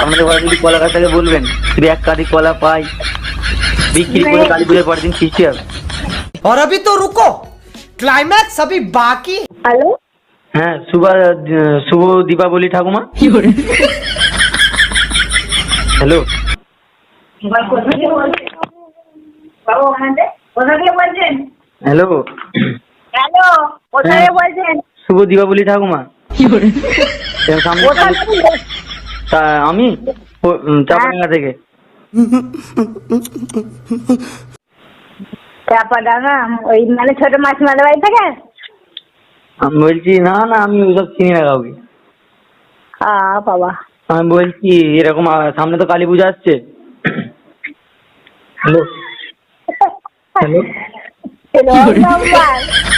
আপনাদের ঘরে যদি কলা গাছ থাকে বলবেন যদি এক কাঁদি কলা পাই বিক্রি করে কালী পুজোর পরের দিন খিস্টি হবে और अभी तो रुको क्लाइमैक्स अभी बाकी है। হ্যালো হ্যাঁ শুভ শুভ দীপাবলি ঠাকুমা হ্যালো কোথা থেকে বলছেন বাবু ওখানে কোথা থেকে বলছেন হ্যালো হ্যালো কোথা থেকে বলছেন শুভ দীপাবলি ঠাকুমা এর সামনে কোথা কালী- থেকে বলছেন? তা আমি? চাপাডাঙ্গা থেকে। চাপাডাঙ্গা ওই মানে ছোট মাছ মাদের বাড়ি থেকে? আমি বলছি না না আমি ওইসব চিনি না কাউকে। বাবা। আমি বলছি এরকম সামনে তো কালী পুজো আসছে। হ্যালো?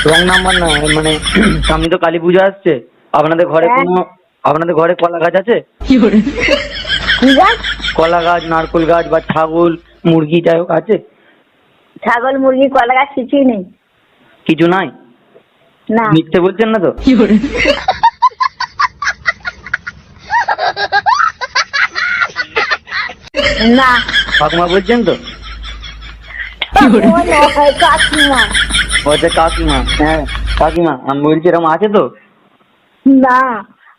রং নাম্বার না মানে সামনে তো কালী পুজো আসছে। আপনাদের ঘরে হ্যাঁ। কোনো আপনাদের ঘরে কলা গাছ আছে? কি গাছ? কলা গাছ নারকোল গাছ বা ছাগল মুরগি যাই হোক আছে? ছাগল মুরগি কলা গাছ কিছুই নেই। কিছু নাই? না। মিথ্যে বলছেন না তো? না। ঠাকুমা বলছেন তো? কাকিমা। কাকিমা হ্যাঁ কাকিমা আমি বলছি এরকম আছে তো? না।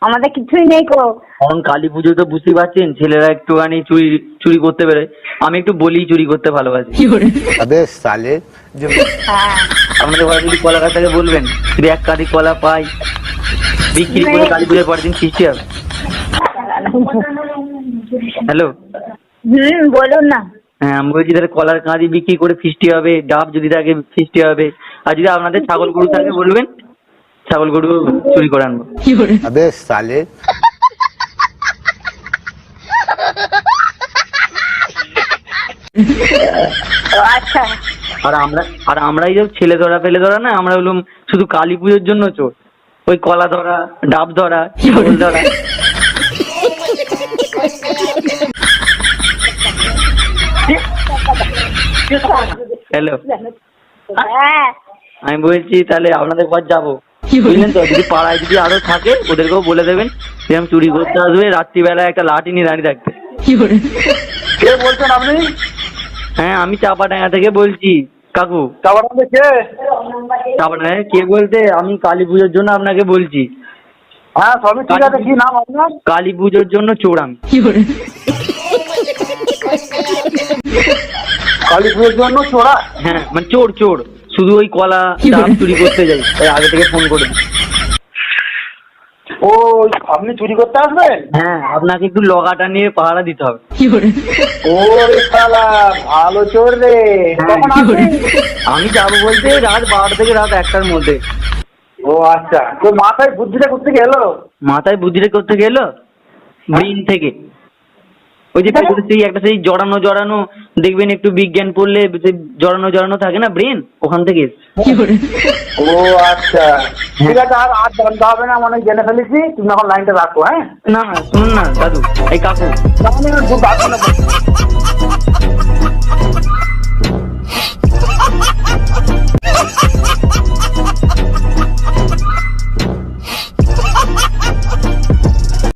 আমাদের কিছুই নেই গো। কারণ কালী পুজো তো বুঝতে পারছেন ছেলেরা একটুখানি চুরি চুরি করতে পারে। আমি একটু বলি চুরি করতে ভালোবাসি। আবে সালে হ্যাঁ। আপনাদের ঘরে যদি কলা গাছটাকে বলবেন যদি এক কাঁদি কলা পাই বিক্রি করে কালী পুজোর পরের দিন খিস্টি হবে হ্যালো? হুম বলুন না। হ্যাঁ আমি বলছি তাহলে কলার কাঁদি বিক্রি করে ফিস্টি হবে ডাব যদি থাকে ফিস্টি হবে। আর যদি আপনাদের ছাগল গরু থাকে বলবেন ছাগল গরু চুরি করে আনব। আবে সালে। আচ্ছা। আর আমরা আর আমরাই যে ছেলে ধরা পেলে ধরা না আমরা বললাম শুধু কালী পুজোর জন্য চোর। ওই কলা ধরা ডাব ধরা ছাগল ধরা। হ্যালো আমি বলছি তাহলে আপনাদের পর যাব। বুঝলেন তো? যদি পাড়ায় যদি আরও থাকে ওদেরকেও বলে দেবেন যেরকম চুরি করতে আসবে রাত্রিবেলায় একটা লাঠি নিয়ে দাঁড়িয়ে থাকতে কে বলছেন আপনি? হ্যাঁ আমি চাপাডাঙ্গা থেকে বলছি। কাকু। চাপাডাঙ্গা কে? চাপাডাঙ্গা কে বলতে আমি কালী পুজোর জন্য আপনাকে বলছি। হ্যাঁ সবই ঠিক আছে। কি নাম আপনার? কালী পুজোর জন্য চোর। আমি কালী পুজোর জন্য চোরা? হ্যাঁ মানে চোর চোর। শুধু ওই কলা ডাব চুরি করতে যাই তাই আগে থেকে ফোন করে দিই। ও আপনি চুরি করতে আসবেন? হ্যাঁ আপনাকে একটু লগাটা নিয়ে পাহারা দিতে হবে। ও রে শালা ভালো চোর রে। কখন আসবেন? আমি যাব বলতে রাত বারোটা থেকে রাত একটার মধ্যে। ও আচ্ছা। তো মাথায় বুদ্ধিটা করতে গেলো মাথায় বুদ্ধিটা করতে গেল ব্রেন থেকে। ওই যে পেছনে সেই একটা সেই জড়ানো জড়ানো দেখবেন একটু বিজ্ঞান পড়লে সেই জড়ানো জড়ানো থাকে না ব্রেন? ওখান থেকে এসছে। ও আচ্ছা। ঠিক আছে আর আর জানতে হবে না মানে জেনে ফেলেছি। তুমি এখন লাইনটা রাখো হ্যাঁ? না না শুনুন না দাদু এই কাকু। না, না, না, না।